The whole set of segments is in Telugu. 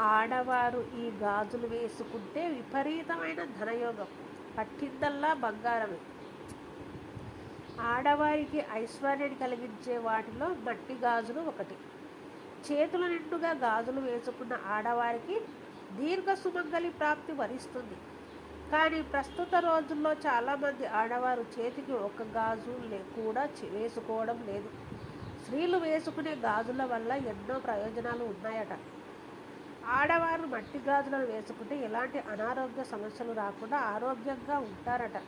ఆడవారు ఈ గాజులు వేసుకుంటే విపరీతమైన ధనయోగం. పట్టిందల్లా బంగారమే. ఆడవారికి ఐశ్వర్యాన్ని కలిగించే వాటిలో మట్టి గాజులు ఒకటి. చేతుల నిండుగా గాజులు వేసుకున్న ఆడవారికి దీర్ఘ సుమంగలి ప్రాప్తి వరిస్తుంది. కానీ ప్రస్తుత రోజుల్లో చాలామంది ఆడవారు చేతికి ఒక గాజు లే కూడా వేసుకోవడం లేదు. స్త్రీలు వేసుకునే గాజుల వల్ల ఎన్నో ప్రయోజనాలు ఉన్నాయట. ఆడవారు మట్టి గాజులను వేసుకుంటే ఎలాంటి అనారోగ్య సమస్యలు రాకుండా ఆరోగ్యంగా ఉంటారట.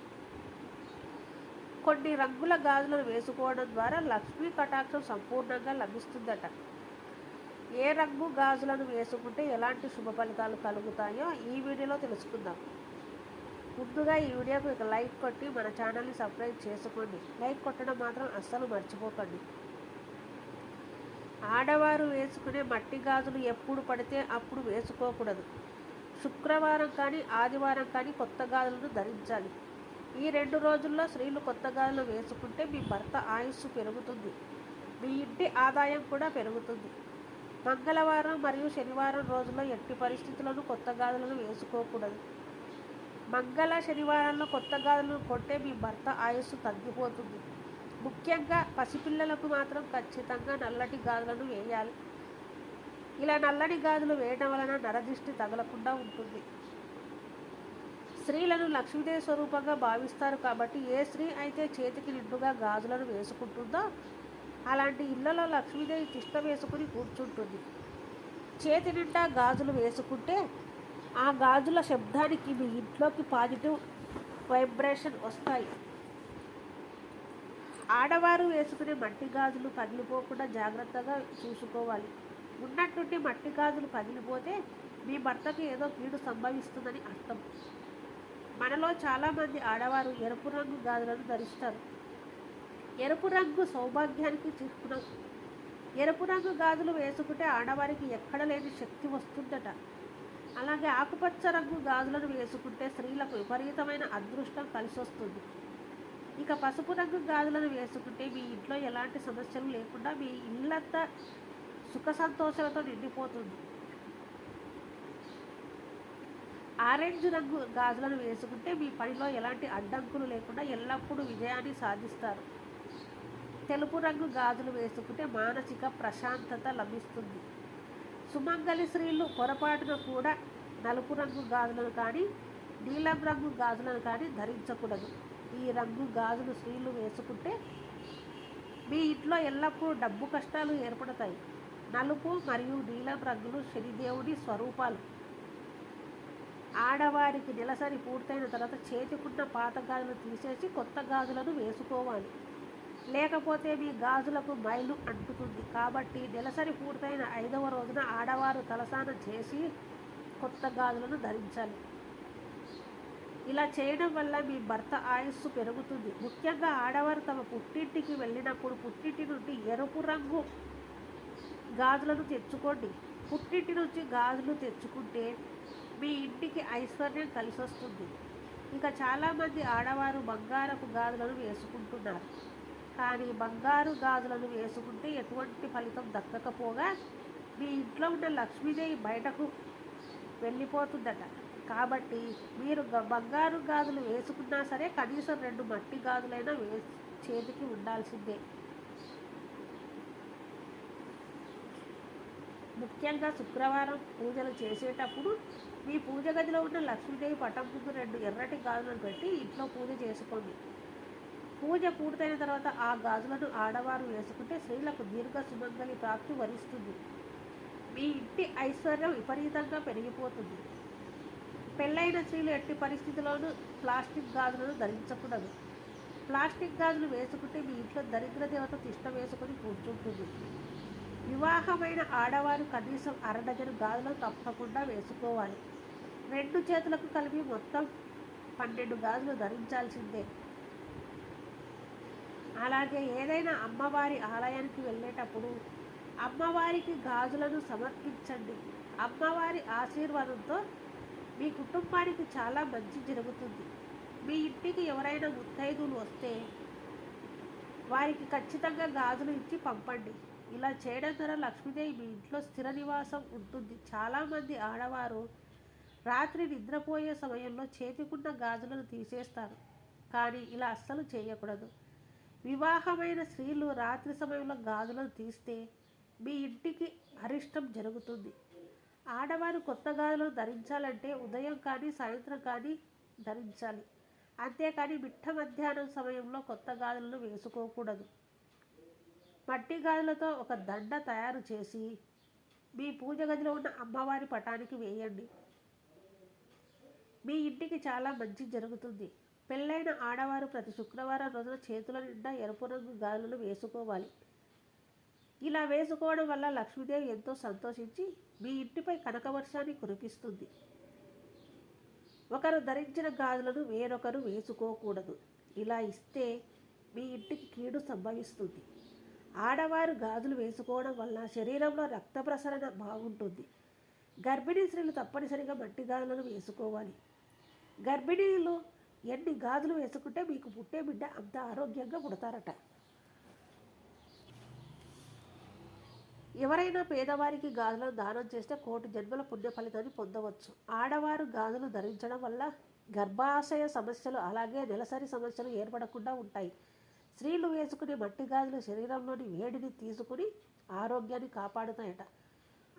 కొన్ని రంగుల గాజులను వేసుకోవడం ద్వారా లక్ష్మీ కటాక్షం సంపూర్ణంగా లభిస్తుందట. ఏ రంగు గాజులను వేసుకుంటే ఎలాంటి శుభ ఫలితాలు కలుగుతాయో ఈ వీడియోలో తెలుసుకుందాం. ముందుగా ఈ వీడియోకు ఒక లైక్ కొట్టి మన ఛానల్ని సబ్స్క్రైబ్ చేసుకోండి. లైక్ కొట్టడం మాత్రం అస్సలు మర్చిపోకండి. ఆడవారు వేసుకునే మట్టి గాజులు ఎప్పుడు పడితే అప్పుడు వేసుకోకూడదు. శుక్రవారం కానీ ఆదివారం కానీ కొత్త గాజులను ధరించాలి. ఈ రెండు రోజుల్లో స్త్రీలు కొత్త గాజులు వేసుకుంటే మీ భర్త ఆయుస్సు పెరుగుతుంది. మీ ఇంటి ఆదాయం కూడా పెరుగుతుంది. మంగళవారం మరియు శనివారం రోజుల్లో ఎట్టి పరిస్థితులను కొత్త గాజులను వేసుకోకూడదు. మంగళ శనివారంలో కొత్త గాజులను కొంటే మీ భర్త ఆయుస్సు తగ్గిపోతుంది. ముఖ్యంగా పసిపిల్లలకు మాత్రం ఖచ్చితంగా నల్లటి గాజులను వేయాలి. ఇలా నల్లటి గాజులు వేయడం వలన నరదిష్టి తగలకుండా ఉంటుంది. స్త్రీలను లక్ష్మీదేవి స్వరూపంగా భావిస్తారు కాబట్టి ఏ స్త్రీ అయితే చేతికి నిండుగా గాజులను వేసుకుంటుందో అలాంటి ఇళ్ళలో లక్ష్మీదేవి తిష్ట వేసుకుని కూర్చుంటుంది. చేతి నిండా గాజులు వేసుకుంటే ఆ గాజుల శబ్దానికి మీ ఇంట్లోకి పాజిటివ్ వైబ్రేషన్ వస్తాయి. ఆడవారు వేసుకునే మట్టి గాజులు పగిలిపోకుండా జాగ్రత్తగా చూసుకోవాలి. ఉన్నట్టుండి మట్టి గాజులు పగిలిపోతే మీ భర్తకి ఏదో కీడు సంభవిస్తుందని అర్థం. మనలో చాలామంది ఆడవారు ఎరుపు రంగు గాజులను ధరిస్తారు. ఎరుపు రంగు సౌభాగ్యానికి చిహ్నం. ఎరుపు రంగు గాజులు వేసుకుంటే ఆడవారికి ఎక్కడ లేని శక్తి వస్తుందట. అలాగే ఆకుపచ్చ రంగు గాజులను వేసుకుంటే స్త్రీలకు విపరీతమైన అదృష్టం కలిసి వస్తుంది ఇక పసుపు రంగు గాజులను వేసుకుంటే మీ ఇంట్లో ఎలాంటి సమస్యలు లేకుండా మీ ఇల్లంతా సుఖ సంతోషాలతో నిండిపోతుంది. ఆరెంజ్ రంగు గాజులను వేసుకుంటే మీ పనిలో ఎలాంటి అడ్డంకులు లేకుండా ఎల్లప్పుడూ విజయాన్ని సాధిస్తారు. తెలుపు రంగు గాజులు వేసుకుంటే మానసిక ప్రశాంతత లభిస్తుంది. సుమంగలి స్త్రీలు పొరపాటున కూడా నలుపు రంగు గాజులను కానీ నీలం రంగు గాజులను కానీ ధరించకూడదు. ఈ రంగు గాజులు స్త్రీలు వేసుకుంటే మీ ఇంట్లో ఎల్లప్పుడూ డబ్బు కష్టాలు ఏర్పడతాయి. నలుపు మరియు నీలం రంగులు శనిదేవుడి స్వరూపాలు. ఆడవారికి నెలసరి పూర్తయిన తర్వాత చేతికున్న పాత గాజులు తీసేసి కొత్త గాజులను వేసుకోవాలి. లేకపోతే మీ గాజులకు మైలు అంటుతుంది. కాబట్టి నెలసరి పూర్తయిన ఐదవ రోజున ఆడవారు తలసాన చేసి కొత్త గాజులను ధరించాలి. ఇలా చేయడం వల్ల మీ భర్త ఆయుస్సు పెరుగుతుంది. ముఖ్యంగా ఆడవారు తమ పుట్టింటికి వెళ్ళినప్పుడు పుట్టింటి నుండి ఎరుపు రంగు గాజులను తెచ్చుకోండి. పుట్టింటి నుంచి గాజులు తెచ్చుకుంటే మీ ఇంటికి ఐశ్వర్యం కలిసి వస్తుంది ఇంకా చాలామంది ఆడవారు బంగారపు గాజులను వేసుకుంటున్నారు. కానీ బంగారు గాజులను వేసుకుంటే ఎటువంటి ఫలితం దక్కకపోగా మీ ఇంట్లో ఉన్న లక్ష్మీదేవి బయటకు వెళ్ళిపోతుందట. కాబట్టి మీరు బంగారు గాజులు వేసుకున్నా సరే కనీసం రెండు మట్టి గాజులైనా వే చేతికి ఉండాల్సిందే. ముఖ్యంగా శుక్రవారం పూజలు చేసేటప్పుడు మీ పూజ గదిలో ఉన్న లక్ష్మీదేవి పటం ముందు రెండు ఎర్రటి గాజులను పెట్టి ఇంట్లో పూజ చేసుకోండి. పూజ పూర్తయిన తర్వాత ఆ గాజులను ఆడవారు వేసుకుంటే స్త్రీలకు దీర్ఘ సుమంగళి ప్రాప్తి వరిస్తుంది. మీ ఇంటి ఐశ్వర్యం విపరీతంగా పెరిగిపోతుంది. పెళ్ళైన స్త్రీలు ఎట్టి పరిస్థితుల్లోనూ ప్లాస్టిక్ గాజులను ధరించకూడదు. ప్లాస్టిక్ గాజులు వేసుకుంటే మీ ఇంట్లో దరిద్ర దేవత తిష్ట వేసుకొని కూర్చుంటుంది. వివాహమైన ఆడవారు కనీసం అరడజను గాజులు తప్పకుండా వేసుకోవాలి. రెండు చేతులకు కలిపి మొత్తం పన్నెండు గాజులు ధరించాల్సిందే. అలాగే ఏదైనా అమ్మవారి ఆలయానికి వెళ్ళేటప్పుడు అమ్మవారికి గాజులను సమర్పించండి. అమ్మవారి ఆశీర్వాదంతో మీ కుటుంబానికి చాలా మంచి జరుగుతుంది. మీ ఇంటికి ఎవరైనా ముత్తైదులు వస్తే వారికి ఖచ్చితంగా గాజులు ఇచ్చి పంపండి. ఇలా చేయడం ద్వారా లక్ష్మీదేవి మీ ఇంట్లో స్థిర నివాసం ఉంటుంది. చాలామంది ఆడవారు రాత్రి నిద్రపోయే సమయంలో చేతికున్న గాజులను తీసేస్తారు. కానీ ఇలా అస్సలు చేయకూడదు. వివాహమైన స్త్రీలు రాత్రి సమయంలో గాజులను తీస్తే మీ ఇంటికి అరిష్టం జరుగుతుంది. ఆడవారు కొత్త ధరించాలంటే ఉదయం కానీ సాయంత్రం కానీ ధరించాలి. అంతేకాని మిట్ట మధ్యాహ్నం సమయంలో కొత్త గాజులను వేసుకోకూడదు. మట్టి గాజులతో ఒక దండ తయారు చేసి మీ పూజ గదిలో ఉన్న అమ్మవారి పటానికి వేయండి. మీ ఇంటికి చాలా మంచి జరుగుతుంది. పెళ్ళైన ఆడవారు ప్రతి శుక్రవారం రోజున చేతుల నిండా ఎరుపు రంగు గాజులను వేసుకోవాలి. ఇలా వేసుకోవడం వల్ల లక్ష్మీదేవి ఎంతో సంతోషించి మీ ఇంటిపై కనకవర్షాన్ని కురిపిస్తుంది. ఒకరు ధరించిన గాజులను వేరొకరు వేసుకోకూడదు. ఇలా ఇస్తే మీ ఇంటికి కీడు సంభవిస్తుంది. ఆడవారు గాజులు వేసుకోవడం వల్ల శరీరంలో రక్త ప్రసరణ బాగుంటుంది. గర్భిణీ స్త్రీలు తప్పనిసరిగా మట్టి గాజులను వేసుకోవాలి. గర్భిణీలు ఎన్ని గాజులు వేసుకుంటే మీకు పుట్టే బిడ్డ అంత ఆరోగ్యంగా పుడతారట. ఎవరైనా పేదవారికి గాజులను దానం చేస్తే కోటి జన్మల పుణ్య ఫలితాన్ని పొందవచ్చు. ఆడవారు గాజులు ధరించడం వల్ల గర్భాశయ సమస్యలు అలాగే నెలసరి సమస్యలు ఏర్పడకుండా ఉంటాయి. స్త్రీలు వేసుకునే మట్టి గాజులు శరీరంలోని వేడిని తీసుకుని ఆరోగ్యాన్ని కాపాడుతాయట.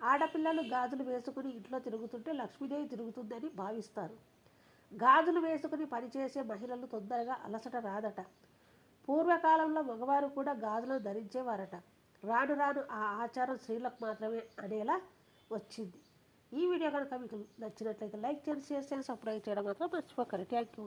ఆడపిల్లలు గాజులు వేసుకుని ఇంట్లో తిరుగుతుంటే లక్ష్మీదేవి తిరుగుతుందని భావిస్తారు. గాజులు వేసుకుని పనిచేసే మహిళలు తొందరగా అలసట రాదట. పూర్వకాలంలో మగవారు కూడా గాజులను ధరించేవారట. రాను రాను ఆ ఆచారం స్త్రీలకు మాత్రమే అనేలా వచ్చింది. ఈ వీడియో కనుక మీకు నచ్చినట్లయితే లైక్ చేయండి షేర్ చేయండి సబ్స్క్రైబ్ చేయడం మాత్రం మర్చిపోకండి. Thank you